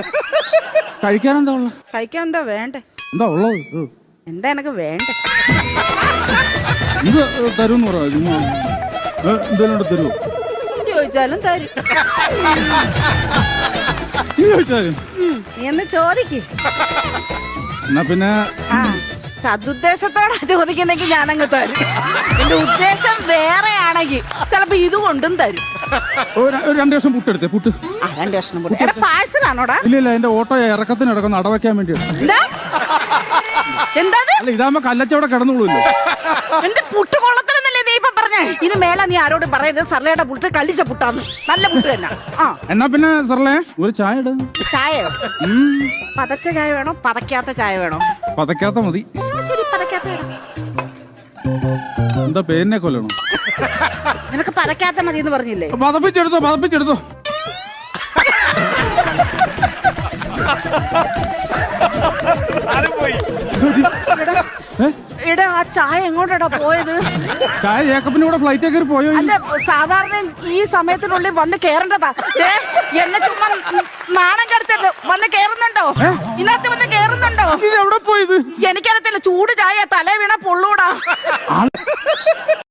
കഴിക്കാൻ എന്താ ഉള്ളത് കഴിക്കാൻ എന്താ വേണ്ടേ? എന്താ ഉള്ളത് ഇത്? എന്താ എനക്ക് വേണ്ടേ? ഇത് തരൂന്ന് പറയാം ചുമ്മാ ഏ, എന്തേലും കൂടെ തരുമോ ചോദിച്ചാലും തരും. നീ ചോദിച്ചാലും? ഉം, നീ എന്ന് ചോദിക്ക്. എന്നാ പിന്നെ? ആ സതുദ്ദേശത്തോടെ ചോദിക്കുന്നെങ്കിൽ ഞാനങ്ങ് തരും. എന്റെ ഉദ്ദേശം വേറെ ആണെങ്കിൽ ചിലപ്പോ ഇത് കൊണ്ടും തരും. ഒരു രണ്ട് ദിവസം പുട്ടെടുത്തേ പുട്ട്. ആ രണ്ട് കഷ്ണം കൂടെ എടാ പാഴ്സലാണോടാ? ഇല്ല ഇല്ല എന്റെ ഓട്ടോ ഇറക്കത്തിന് ഇടക്കുന്ന അടവയ്ക്കാൻ വേണ്ടിയാണ് എന്താ എന്താ? ഇത്? അല്ല ഇതാകുമ്പോ കല്ലച്ചവിടെ കിടന്നുള്ളൂല്ലോ എന്റെ പുട്ട് കൊള്ളത്തിലെന്നല്ലേ നീ ഇപ്പൊ പറഞ്ഞേ? ഇനി മേലെ നീ ആരോട് പറയരുത്. സർലയുടെ പുട്ട് കല്ലിച്ച പുട്ടാന്ന്. നല്ല പുട്ട് തന്നെ. ആ. എന്നാ പിന്നെ സർലേ ഒരു ചായ ഇട. ചായയോ? പതച്ച ചായ വേണോ? പതക്കാത്ത ചായ വേണോ? പതക്കാത്ത മതി. എന്താ പേരിനെ കൊല്ലണം? നിനക്ക് പതക്കാത്ത മതി എന്ന് പറഞ്ഞില്ലേ? പതപ്പിച്ചെടുത്തോ ഏ? എടാ ആ ചായ എങ്ങോട്ടാ പോയത്? ചായ ജേക്കബിന്റെ കൂടെ ഫ്ലൈറ്റ് കയറി പോയോ ഈ? അല്ല സാധാരണ ഈ സമയത്തിനുള്ളിൽ വന്ന് കേറേണ്ടതാ. എന്നെ ചുമ്മാ നാണം കടത്തരുത്. വന്ന് കേറുന്നുണ്ടോ? ഇതിനകത്ത് വന്ന് ഇത് എവിടെ പോയത്? എനിക്കറിയത്തില്ല. ചൂട് ചായ തല വീണ പൊള്ളൂടാ.